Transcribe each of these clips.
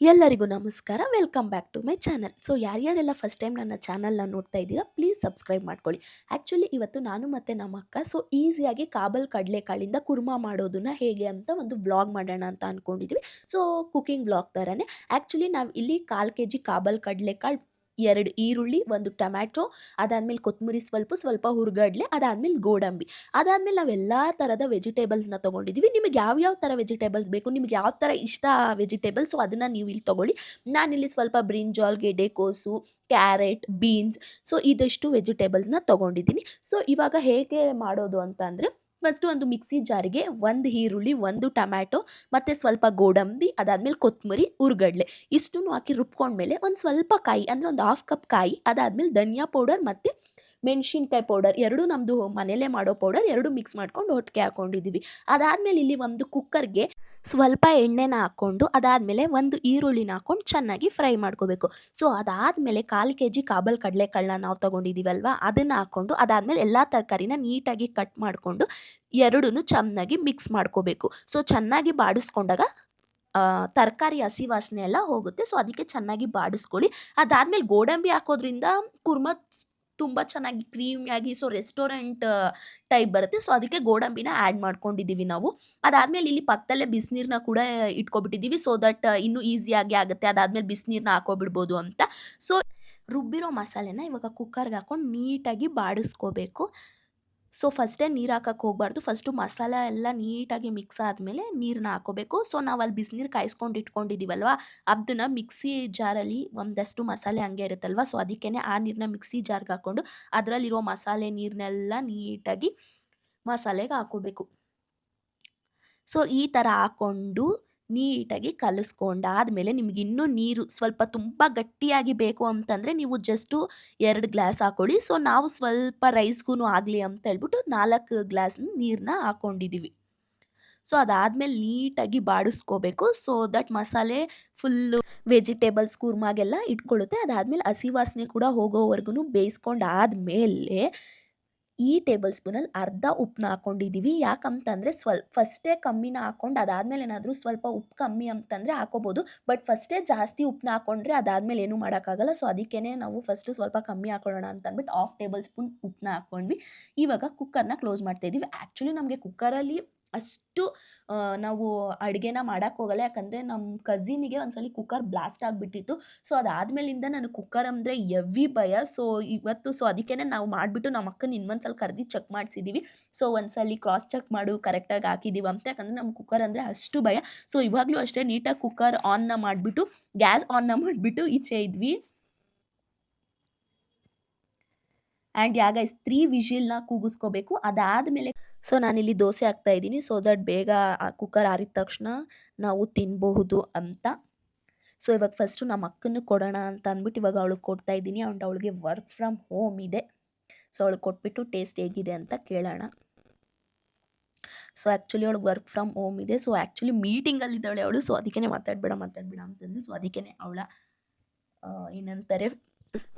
ಎಲ್ಲರಿಗೂ ನಮಸ್ಕಾರ. Welcome back to my channel so ಯಾರ್ಯಾರೆಲ್ಲ first time ನನ್ನ ಚಾನಲ್ನ ನೋಡ್ತಾ ಇದ್ದೀರಾ ಪ್ಲೀಸ್ ಸಬ್ಸ್ಕ್ರೈಬ್ ಮಾಡ್ಕೊಳ್ಳಿ. ಆ್ಯಕ್ಚುಲಿ ಇವತ್ತು ನಾನು ಮತ್ತು ನಮ್ಮ ಅಕ್ಕ ಸೊ ಈಸಿಯಾಗಿ ಕಾಬಲ್ ಕಡಲೆಕಾಳಿಂದ ಕುರ್ಮಾ ಮಾಡೋದನ್ನ ಹೇಗೆ ಅಂತ ಒಂದು ವ್ಲಾಗ್ ಮಾಡೋಣ ಅಂತ ಅಂದ್ಕೊಂಡಿದ್ವಿ ಸೊ ಕುಕಿಂಗ್ ವ್ಲಾಗ್ ಥರನೇ ಆ್ಯಕ್ಚುಲಿ ನಾವು ಇಲ್ಲಿ ಕಾಲು ಕೆ ಜಿ ಕಾಬಲ್ ಕಡಲೆಕಾಳು ಎರಡು ಈರುಳ್ಳಿ, ಒಂದು ಟೊಮ್ಯಾಟೊ, ಅದಾದಮೇಲೆ ಕೊತ್ತಂಬರಿ ಸ್ವಲ್ಪ ಸ್ವಲ್ಪ ಹುರ್ಗಡ್ಲೆ, ಅದಾದಮೇಲೆ ಗೋಡಂಬಿ. ಅದಾದಮೇಲೆ ನಾವು ಎಲ್ಲ ಥರದ ವೆಜಿಟೇಬಲ್ಸ್ನ ತೊಗೊಂಡಿದ್ದೀವಿ ನಿಮಗೆ ಯಾವ ಥರ ವೆಜಿಟೇಬಲ್ಸ್ ಬೇಕು, ನಿಮ್ಗೆ ಯಾವ ಥರ ಇಷ್ಟ ವೆಜಿಟೇಬಲ್ಸ್ ಅದನ್ನು ನೀವು ಇಲ್ಲಿ ತೊಗೊಳ್ಳಿ. ನಾನಿಲ್ಲಿ ಸ್ವಲ್ಪ ಬ್ರಿಂಜಾಲ್ ಗೆಡೆಕೋಸು ಕ್ಯಾರೆಟ್ ಬೀನ್ಸ್ ಸೊ ಇದಿಷ್ಟು ವೆಜಿಟೇಬಲ್ಸ್ನ ತೊಗೊಂಡಿದ್ದೀನಿ ಸೊ ಇವಾಗ ಹೇಗೆ ಮಾಡೋದು ಅಂತ ಅಂದರೆ ಫಸ್ಟು ಒಂದು ಮಿಕ್ಸಿ ಜಾರಿಗೆ ಒಂದು ಈರುಳ್ಳಿ, ಒಂದು ಟೊಮ್ಯಾಟೊ, ಮತ್ತು ಸ್ವಲ್ಪ ಗೋಡಂಬಿ, ಅದಾದಮೇಲೆ ಕೊತ್ತಂಬರಿ ಉರ್ಗಡ್ಲೆ. ಇಷ್ಟನ್ನು ಹಾಕಿ ರುಬ್ಕೊಂಡ್ಮೇಲೆ ಒಂದು ಸ್ವಲ್ಪ ಕಾಯಿ, ಅಂದರೆ ಒಂದು ಹಾಫ್ ಕಪ್ ಕಾಯಿ, ಅದಾದಮೇಲೆ ಧನಿಯಾ ಪೌಡರ್ ಮತ್ತು ಮೆಣಸಿನ್ಕಾಯಿ ಪೌಡರ್ ಎರಡು ನಮ್ಮದು ಮನೆಯಲ್ಲೇ ಮಾಡೋ ಪೌಡರ್ ಎರಡು ಮಿಕ್ಸ್ ಮಾಡ್ಕೊಂಡು ಒಟ್ಟಿಗೆ ಹಾಕೊಂಡಿದ್ದೀವಿ ಅದಾದಮೇಲೆ ಇಲ್ಲಿ ಒಂದು ಕುಕ್ಕರ್ಗೆ ಸ್ವಲ್ಪ ಎಣ್ಣೆನ ಹಾಕ್ಕೊಂಡು ಅದಾದಮೇಲೆ ಒಂದು ಈರುಳ್ಳಿನ ಹಾಕ್ಕೊಂಡು ಚೆನ್ನಾಗಿ ಫ್ರೈ ಮಾಡ್ಕೋಬೇಕು. ಸೊ ಅದಾದಮೇಲೆ ಕಾಲು ಕೆ ಜಿ ಕಾಬಲ್ ಕಡಲೆಕಾಳನ್ನ ನಾವು ತೊಗೊಂಡಿದ್ದೀವಲ್ವ ಅದನ್ನು ಹಾಕ್ಕೊಂಡು ಅದಾದಮೇಲೆ ಎಲ್ಲ ತರಕಾರಿನ ನೀಟಾಗಿ ಕಟ್ ಮಾಡಿಕೊಂಡು ಎರಡೂ ಚೆನ್ನಾಗಿ ಮಿಕ್ಸ್ ಮಾಡ್ಕೋಬೇಕು. ಸೊ ಚೆನ್ನಾಗಿ ಬಾಡಿಸ್ಕೊಂಡಾಗ ತರಕಾರಿ ಹಸಿ ವಾಸನೆ ಎಲ್ಲ ಹೋಗುತ್ತೆ. ಸೊ ಅದಕ್ಕೆ ಚೆನ್ನಾಗಿ ಬಾಡಿಸ್ಕೊಳ್ಳಿ. ಅದಾದಮೇಲೆ ಗೋಡಂಬಿ ಹಾಕೋದ್ರಿಂದ ಕುರ್ಮ ತುಂಬ ಚೆನ್ನಾಗಿ ಕ್ರೀಮಿಯಾಗಿ ಸೊ ರೆಸ್ಟೋರೆಂಟ್ ಟೈಪ್ ಬರುತ್ತೆ. ಸೊ ಅದಕ್ಕೆ ಗೋಡಂಬಿನ ಆ್ಯಡ್ ಮಾಡ್ಕೊಂಡಿದ್ದೀವಿ ನಾವು. ಅದಾದಮೇಲೆ ಇಲ್ಲಿ ಪಕ್ಕದಲ್ಲೇ ಬಿಸಿನೀರನ್ನ ಕೂಡ ಇಟ್ಕೊಬಿಟ್ಟಿದ್ದೀವಿ ಸೊ ದಟ್ ಇನ್ನೂ ಈಸಿಯಾಗಿ ಆಗುತ್ತೆ. ಅದಾದಮೇಲೆ ಬಿಸಿನೀರನ್ನ ಹಾಕೋಬಿಡ್ಬೋದು ಅಂತ. ಸೊ ರುಬ್ಬಿರೋ ಮಸಾಲೆನ ಇವಾಗ ಕುಕ್ಕರ್ಗೆ ಹಾಕೊಂಡು ನೀಟಾಗಿ ಬಾಡಿಸ್ಕೋಬೇಕು. ಸೊ ಫಸ್ಟೇ ನೀರು ಹಾಕಕ್ಕೆ ಹೋಗ್ಬಾರ್ದು. ಫಸ್ಟು ಮಸಾಲ ಎಲ್ಲ ನೀಟಾಗಿ ಮಿಕ್ಸ್ ಆದಮೇಲೆ ನೀರನ್ನ ಹಾಕೋಬೇಕು. ಸೊ ನಾವು ಅಲ್ಲಿ ಬಿಸಿನೀರು ಕಾಯಿಸ್ಕೊಂಡು ಇಟ್ಕೊಂಡಿದ್ದೀವಲ್ವ ಅದನ್ನ ಮಿಕ್ಸಿ ಜಾರಲ್ಲಿ ಒಂದಷ್ಟು ಮಸಾಲೆ ಹಂಗೆ ಇರುತ್ತಲ್ವ? ಸೊ ಅದಕ್ಕೇ ಆ ನೀರನ್ನ ಮಿಕ್ಸಿ ಜಾರ್ಗೆ ಹಾಕ್ಕೊಂಡು ಅದರಲ್ಲಿರೋ ಮಸಾಲೆ ನೀರನ್ನೆಲ್ಲ ನೀಟಾಗಿ ಮಸಾಲೆಗೆ ಹಾಕೋಬೇಕು. ಸೊ ಈ ಥರ ಹಾಕ್ಕೊಂಡು ನೀಟಾಗಿ ಕಲಿಸ್ಕೊಂಡಾದ್ಮೇಲೆ ನಿಮ್ಗೆ ಇನ್ನೂ ನೀರು ಸ್ವಲ್ಪ ತುಂಬ ಗಟ್ಟಿಯಾಗಿ ಬೇಕು ಅಂತಂದರೆ ನೀವು ಜಸ್ಟು ಎರಡು ಗ್ಲಾಸ್ ಹಾಕೊಳ್ಳಿ. ಸೊ, ನಾವು ಸ್ವಲ್ಪ ರೈಸ್ಗೂ ಆಗಲಿ ಅಂತ ಹೇಳ್ಬಿಟ್ಟು ನಾಲ್ಕು ಗ್ಲಾಸ್ ನೀರನ್ನ ಹಾಕ್ಕೊಂಡಿದ್ದೀವಿ ಸೊ, ಅದಾದಮೇಲೆ ನೀಟಾಗಿ ಬಾಡಿಸ್ಕೋಬೇಕು. So, that masala full vegetables, ಕುರ್ಮಾಗೆಲ್ಲ ಇಟ್ಕೊಳ್ಳುತ್ತೆ. ಅದಾದಮೇಲೆ ಹಸಿ ವಾಸನೆ ಕೂಡ ಹೋಗೋವರೆಗೂ ಬೇಯಿಸ್ಕೊಂಡಾದ್ಮೇಲೆ ಈ ಟೇಬಲ್ ಸ್ಪೂನಲ್ಲಿ ಅರ್ಧ ಉಪ್ಪನ್ನ ಹಾಕೊಂಡಿದ್ದೀವಿ ಯಾಕಂತಂದರೆ ಸ್ವಲ್ಪ ಫಸ್ಟೇ ಕಮ್ಮಿನ ಹಾಕೊಂಡು ಅದಾದಮೇಲೆ ಏನಾದರೂ ಸ್ವಲ್ಪ ಉಪ್ಪು ಕಮ್ಮಿ ಅಂತಂದರೆ ಹಾಕೋಬೋದು. ಬಟ್ ಫಸ್ಟೇ ಜಾಸ್ತಿ ಉಪ್ಪನ್ನ ಹಾಕೊಂಡ್ರೆ ಅದಾದಮೇಲೆ ಏನೂ ಮಾಡೋಕ್ಕಾಗಲ್ಲ. ಸೊ ಅದಕ್ಕೇ ನಾವು ಫಸ್ಟು ಸ್ವಲ್ಪ ಕಮ್ಮಿ ಹಾಕೊಳ್ಳೋಣ ಅಂತ ಅಂದ್ಬಿಟ್ಟು ಹಾಫ್ ಟೇಬಲ್ ಸ್ಪೂನ್ ಉಪ್ಪನ್ನ ಹಾಕ್ಕೊಂಡ್ವಿ ಇವಾಗ ಕುಕ್ಕರ್ನ ಕ್ಲೋಸ್ ಮಾಡ್ತಾಯಿದ್ದೀವಿ ಆ್ಯಕ್ಚುಲಿ ನಮಗೆ ಕುಕ್ಕರಲ್ಲಿ ಅಷ್ಟು ನಾವು ಅಡುಗೆನ ಮಾಡೋಕ್ಕೆ ಹೋಗಲ್ಲ. ಯಾಕಂದರೆ ನಮ್ಮ ಕಝಿನಿಗೆ ಒಂದ್ಸಲ ಕುಕ್ಕರ್ ಬ್ಲಾಸ್ಟ್ ಆಗಿಬಿಟ್ಟಿತ್ತು. ಸೊ ಅದಾದಮೇಲಿಂದ ನನಗೆ ಕುಕ್ಕರ್ ಅಂದರೆ ಎವಿ ಭಯ. ಸೊ ಇವತ್ತು ಸೊ ಅದಕ್ಕೇ ನಾವು ಮಾಡಿಬಿಟ್ಟು ನಮ್ಮ ಅಕ್ಕನ ಇನ್ನೊಂದು ಸಲ ಕರೆದು ಚೆಕ್ ಮಾಡಿಸಿದ್ದೀವಿ ಸೊ ಒಂದ್ಸಲ ಕ್ರಾಸ್ ಚೆಕ್ ಮಾಡು ಕರೆಕ್ಟಾಗಿ ಹಾಕಿದ್ದೀವಿ ಅಂತ. ಯಾಕಂದರೆ ನಮ್ಮ ಕುಕ್ಕರ್ ಅಂದರೆ ಅಷ್ಟು ಭಯ. ಸೊ ಇವಾಗಲೂ ಅಷ್ಟೇ ನೀಟಾಗಿ ಕುಕ್ಕರ್ ಆನ್ನ ಮಾಡಿಬಿಟ್ಟು ಗ್ಯಾಸ್ ಆನ್ನ ಮಾಡಿಬಿಟ್ಟು ಈಚೆ ಇದ್ವಿ. ಆ್ಯಂಡ್ ಯಾ ಗೈಸ್ ತ್ರೀ ವಿಷಿಲ್ನ ಕೂಗಿಸ್ಕೋಬೇಕು. ಅದಾದಮೇಲೆ ಸೊ, ನಾನಿಲ್ಲಿ ದೋಸೆ ಹಾಕ್ತಾ ಇದ್ದೀನಿ. ಸೊ ದಟ್ ಬೇಗ ಕುಕ್ಕರ್ ಆರಿದ ತಕ್ಷಣ ನಾವು ತಿನ್ನಬಹುದು ಅಂತ. ಸೊ ಇವಾಗ ಫಸ್ಟು ನಮ್ಮ ಅಕ್ಕನಿಗೆ ಕೊಡೋಣ ಅಂತ ಅಂದ್ಬಿಟ್ಟು ಇವಾಗ ಅವಳಿಗೆ ಕೊಡ್ತಾ ಇದ್ದೀನಿ. ಅಂಡ್ ಅವಳಿಗೆ ವರ್ಕ್ ಫ್ರಮ್ ಹೋಮ್ ಇದೆ. ಸೊ ಅವಳಿಗೆ ಕೊಟ್ಬಿಟ್ಟು ಟೇಸ್ಟ್ ಹೇಗಿದೆ ಅಂತ ಕೇಳೋಣ. ಸೊ ಆ್ಯಕ್ಚುಲಿ ಅವಳಿಗೆ ವರ್ಕ್ ಫ್ರಮ್ ಹೋಮ್ ಇದೆ. ಸೊ ಆ್ಯಕ್ಚುಲಿ ಮೀಟಿಂಗಲ್ಲಿದ್ದಾಳೆ ಅವಳು. ಸೊ ಅದಕ್ಕೇ ಮಾತಾಡಬೇಡ ಮಾತಾಡಬೇಡ ಅಂತಂದು. ಸೊ ಅದಕ್ಕೇ ಅವಳ ಏನಂತಾರೆ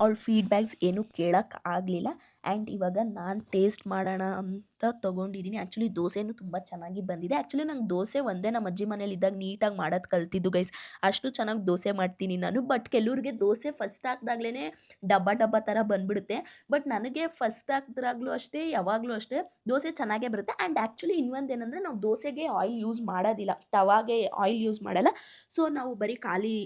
ಅವಳ ಫೀಡ್ಬ್ಯಾಕ್ಸ್ ಏನೂ ಕೇಳೋಕ್ಕೆ ಆಗಲಿಲ್ಲ. ಆ್ಯಂಡ್ ಇವಾಗ ನಾನು ಟೇಸ್ಟ್ ಮಾಡೋಣ ಅಂತ ತೊಗೊಂಡಿದ್ದೀನಿ ಆ್ಯಕ್ಚುಲಿ ದೋಸೆನೂ ತುಂಬ ಚೆನ್ನಾಗಿ ಬಂದಿದೆ. ಆ್ಯಕ್ಚುಲಿ ನಂಗೆ ದೋಸೆ ಒಂದೇ ನಮ್ಮ ಅಜ್ಜಿ ಮನೇಲಿದ್ದಾಗ ನೀಟಾಗಿ ಮಾಡೋದು ಕಲ್ತಿದ್ದು ಗೈಸ್ ಅಷ್ಟು ಚೆನ್ನಾಗಿ ದೋಸೆ ಮಾಡ್ತೀನಿ ನಾನು. ಬಟ್ ಕೆಲವ್ರಿಗೆ ದೋಸೆ ಫಸ್ಟ್ ಹಾಕ್ದಾಗ್ಲೇ ಡಬ್ಬ ಡಬ್ಬ ಥರ ಬಂದ್ಬಿಡುತ್ತೆ. ಬಟ್ ನನಗೆ ಫಸ್ಟ್ ಹಾಕಿದ್ರಾಗ್ಲೂ ಅಷ್ಟೇ, ಯಾವಾಗಲೂ ಅಷ್ಟೇ ದೋಸೆ ಚೆನ್ನಾಗೇ ಬರುತ್ತೆ. ಆ್ಯಂಡ್ ಆ್ಯಕ್ಚುಲಿ ಇನ್ನೊಂದು ಏನಂದರೆ ನಾವು ದೋಸೆಗೆ ಆಯಿಲ್ ಯೂಸ್ ಮಾಡೋದಿಲ್ಲ. ತವಾಗೆ ಆಯಿಲ್ ಯೂಸ್ ಮಾಡಲ್ಲ. ಸೊ ನಾವು ಬರೀ ಖಾಲಿ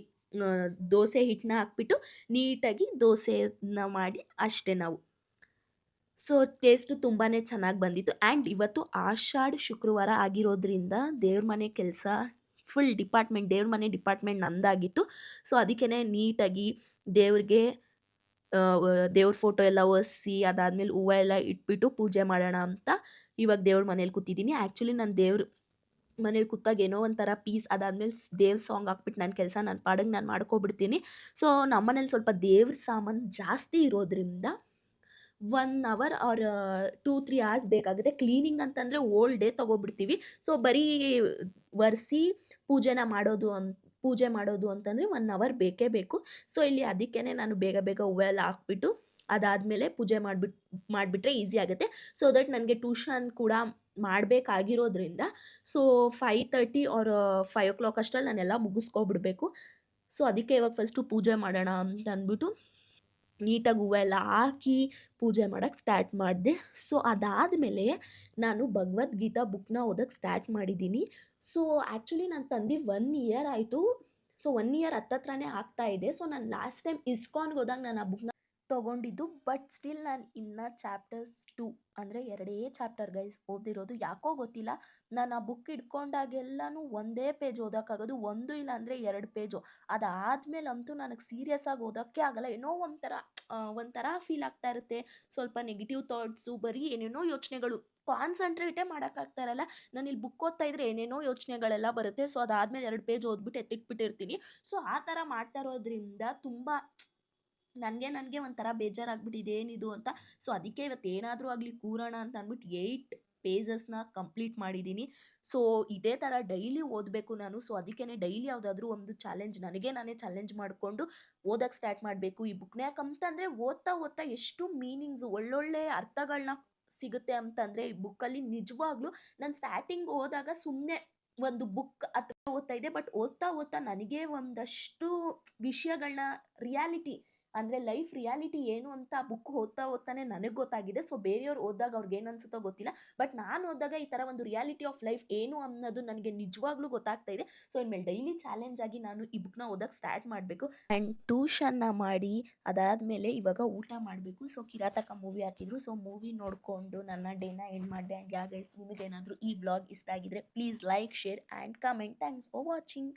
ದೋಸೆ ಹಿಟ್ಟನ್ನ ಹಾಕ್ಬಿಟ್ಟು ನೀಟಾಗಿ ದೋಸೆನ ಮಾಡಿ ಅಷ್ಟೇ ನಾವು. ಸೊ ಟೇಸ್ಟು ತುಂಬಾ ಚೆನ್ನಾಗಿ ಬಂದಿತ್ತು. ಆ್ಯಂಡ್ ಇವತ್ತು ಆಷಾಢ ಶುಕ್ರವಾರ ಆಗಿರೋದ್ರಿಂದ ದೇವ್ರ ಮನೆ ಕೆಲಸ ಫುಲ್ ಡಿಪಾರ್ಟ್ಮೆಂಟ್ ದೇವ್ರ ಮನೆ ಡಿಪಾರ್ಟ್ಮೆಂಟ್ ನಂದಾಗಿತ್ತು. ಸೊ ಅದಕ್ಕೇ ನೀಟಾಗಿ ದೇವ್ರಿಗೆ ದೇವ್ರ ಫೋಟೋ ಎಲ್ಲ ಒರೆಸಿ, ಅದಾದಮೇಲೆ ಹೂವು ಎಲ್ಲ ಇಟ್ಬಿಟ್ಟು ಪೂಜೆ ಮಾಡೋಣ ಅಂತ ಇವಾಗ ದೇವ್ರ ಮನೇಲಿ ಕೂತಿದ್ದೀನಿ. ಆ್ಯಕ್ಚುಲಿ ನಾನು ದೇವ್ರ ಮನೇಲಿ ಕೂತಾಗ ಏನೋ ಒಂಥರ ಪೀಸ್ ಅದಾದಮೇಲೆ ದೇವ್ರ ಸಾಂಗ್ ಹಾಕ್ಬಿಟ್ಟು ನನ್ನ ಕೆಲಸ ನನ್ನ ಪಾಡಂಗೆ ನಾನು ಮಾಡ್ಕೊಬಿಡ್ತೀನಿ. ಸೊ, ನಮ್ಮನೇಲಿ ಸ್ವಲ್ಪ ದೇವ್ರ ಸಾಮಾನು ಜಾಸ್ತಿ ಇರೋದ್ರಿಂದ one hour or two, three hours ಬೇಕಾಗುತ್ತೆ. ಕ್ಲೀನಿಂಗ್ ಅಂತಂದರೆ ಓಲ್ ಡೇ ತೊಗೊಬಿಡ್ತೀವಿ. ಸೊ, ಬರೀ ಒರೆಸಿ ಪೂಜೆನ ಮಾಡೋದು ಅಂತ ಪೂಜೆ ಮಾಡೋದು ಅಂತಂದರೆ ಒನ್ ಅವರ್ ಬೇಕೇ ಬೇಕು. ಸೊ, ಇಲ್ಲಿ ಅದಕ್ಕೇ ನಾನು ಬೇಗ ಬೇಗ ಹೂವೆಲ್ಲ ಹಾಕ್ಬಿಟ್ಟು ಅದಾದಮೇಲೆ ಪೂಜೆ ಮಾಡಿಬಿಟ್ಟು ಮಾಡಿಬಿಟ್ರೆ ಈಸಿ ಆಗುತ್ತೆ. ಸೊ ದಟ್ ನನಗೆ ಟ್ಯೂಷನ್ ಕೂಡ ಮಾಡಬೇಕಾಗಿರೋದ್ರಿಂದ so five thirty or five o'clock ಅಷ್ಟರಲ್ಲಿ ನಾನೆಲ್ಲ ಮುಗಿಸ್ಕೊಬಿಡ್ಬೇಕು. ಸೊ ಅದಕ್ಕೆ ಇವಾಗ ಫಸ್ಟು ಪೂಜೆ ಮಾಡೋಣ ಅಂತ ಅಂದ್ಬಿಟ್ಟು ನೀಟಾಗಿ ಹೂವು ಎಲ್ಲ ಹಾಕಿ ಪೂಜೆ ಮಾಡೋಕ್ಕೆ ಸ್ಟಾರ್ಟ್ ಮಾಡಿದೆ. ಸೊ ಅದಾದಮೇಲೆ ನಾನು ಭಗವದ್ಗೀತಾ ಬುಕ್ನ ಓದೋಕ್ಕೆ ಸ್ಟಾರ್ಟ್ ಮಾಡಿದ್ದೀನಿ. ಸೊ ಆ್ಯಕ್ಚುಲಿ ನಾನು ತಂದು ಒನ್ ಇಯರ್ ಆಯಿತು. ಸೊ ಒನ್ ಇಯರ್ ಹತ್ತತ್ರನೇ ಆಗ್ತಾ ಇದೆ. ಸೊ ನಾನು ಲಾಸ್ಟ್ ಟೈಮ್ ಇಸ್ಕಾನ್ಗೆ ಹೋದಾಗ ನಾನು ಆ ಬುಕ್ನ ತೊಗೊಂಡಿದ್ದು ಬಟ್ ಸ್ಟಿಲ್ ನಾನು ಇನ್ನು ಚಾಪ್ಟರ್ಸ್ ಟು ಅಂದರೆ ಎರಡೇ ಚಾಪ್ಟರ್ ಗೈಸ್ ಓದಿರೋದು ಯಾಕೋ ಗೊತ್ತಿಲ್ಲ. ನಾನು ಆ ಬುಕ್ ಹಿಡ್ಕೊಂಡಾಗೆಲ್ಲನೂ ಒಂದೇ ಪೇಜ್ ಓದೋಕ್ಕಾಗೋದು, ಒಂದು ಇಲ್ಲ ಅಂದರೆ ಎರಡು ಪೇಜು ಅದಾದಮೇಲೆ ಅಂತೂ ನನಗೆ ಸೀರಿಯಸ್ ಆಗಿ ಓದೋಕ್ಕೆ ಆಗಲ್ಲ. ಏನೋ ಒಂಥರ ಒಂಥರ ಫೀಲ್ ಆಗ್ತಾ ಇರುತ್ತೆ. ಸ್ವಲ್ಪ ನೆಗೆಟಿವ್ ಥಾಟ್ಸು ಬರೀ ಏನೇನೋ ಯೋಚನೆಗಳು. ಕಾನ್ಸಂಟ್ರೇಟೇ ಮಾಡೋಕ್ಕಾಗ್ತಾ ಇರಲ್ಲ. ನಾನು ಇಲ್ಲಿ ಬುಕ್ ಓದ್ತಾ ಇದ್ರೆ ಏನೇನೋ ಯೋಚನೆಗಳೆಲ್ಲ ಬರುತ್ತೆ. ಸೊ ಅದಾದಮೇಲೆ ಎರಡು ಪೇಜ್ ಓದ್ಬಿಟ್ಟು ಎತ್ತಿಟ್ಬಿಟ್ಟಿರ್ತೀನಿ. ಸೊ ಆ ಥರ ಮಾಡ್ತಾ ಇರೋದ್ರಿಂದ ತುಂಬ ನನಗೆ ನನಗೆ ಒಂಥರ ಬೇಜಾರಾಗ್ಬಿಟ್ಟಿದೆ ಏನಿದು ಅಂತ. ಸೊ ಅದಕ್ಕೆ ಇವತ್ತು ಏನಾದರೂ ಆಗಲಿ ಕೂರೋಣ ಅಂತ ಅಂದ್ಬಿಟ್ಟು ಏಯ್ಟ್ ಪೇಜಸ್ನ ಕಂಪ್ಲೀಟ್ ಮಾಡಿದ್ದೀನಿ. ಸೊ ಇದೇ ಥರ ಡೈಲಿ ಓದಬೇಕು ನಾನು. ಸೊ ಅದಕ್ಕೇ ಡೈಲಿ ಯಾವುದಾದ್ರೂ ಒಂದು ಚಾಲೆಂಜ್ ನನಗೆ ನಾನೇ ಚಾಲೆಂಜ್ ಮಾಡಿಕೊಂಡು ಓದಕ್ಕೆ ಸ್ಟಾರ್ಟ್ ಮಾಡಬೇಕು. ಈ ಬುಕ್ನ ಯಾಕಂತಂದರೆ ಓದ್ತಾ ಓದ್ತಾ ಎಷ್ಟು ಮೀನಿಂಗ್ಸ್ ಒಳ್ಳೊಳ್ಳೆ ಅರ್ಥಗಳನ್ನ ಸಿಗುತ್ತೆ ಅಂತಂದರೆ ಈ ಬುಕ್ಕಲ್ಲಿ ನಿಜವಾಗ್ಲೂ ನಾನು ಸ್ಟಾರ್ಟಿಂಗ್ ಓದಾಗ ಸುಮ್ಮನೆ ಒಂದು ಬುಕ್ ಅಥವಾ ಓದ್ತಾ ಇದೆ ಬಟ್ ಓದ್ತಾ ಓದ್ತಾ ನನಗೆ ಒಂದಷ್ಟು ವಿಷಯಗಳನ್ನ ರಿಯಾಲಿಟಿ ಅಂದರೆ ಲೈಫ್ ರಿಯಾಲಿಟಿ ಏನು ಅಂತ ಬುಕ್ ಓದ್ತಾ ಓದ್ತಾನೆ ನನಗೆ ಗೊತ್ತಾಗಿದೆ. ಸೊ ಬೇರೆಯವ್ರು ಓದಿದಾಗ ಅವ್ರಿಗೆ ಏನು ಅನ್ಸುತ್ತೋ ಗೊತ್ತಿಲ್ಲ. ಬಟ್ ನಾನು ಓದಿದಾಗ ಈ ಥರ ಒಂದು ರಿಯಾಲಿಟಿ ಆಫ್ ಲೈಫ್ ಏನು ಅನ್ನೋದು ನನಗೆ ನಿಜವಾಗ್ಲೂ ಗೊತ್ತಾಗ್ತಾ ಇದೆ. ಸೊ ಇನ್ಮೇಲೆ ಡೈಲಿ ಚಾಲೆಂಜ್ ಆಗಿ ನಾನು ಈ ಬುಕ್ನ ಓದಕ್ಕೆ ಸ್ಟಾರ್ಟ್ ಮಾಡಬೇಕು. ಆ್ಯಂಡ್ ಟ್ಯೂಷನ್ನ ಮಾಡಿ, ಅದಾದಮೇಲೆ ಇವಾಗ ಊಟ ಮಾಡಬೇಕು. ಸೊ ಕಿರಾತಕ ಮೂವಿ ಹಾಕಿದ್ರು. ಸೊ ಮೂವಿ ನೋಡಿಕೊಂಡು ನನ್ನ ಡೇನ ಎಂಡ್ ಮಾಡಿದೆ. ಆ್ಯಂಡ್ ಯಾವ ನಿಮಗೇನಾದರೂ ಈ ಬ್ಲಾಗ್ ಇಷ್ಟ ಆಗಿದ್ರೆ please like share and comment thanks for watching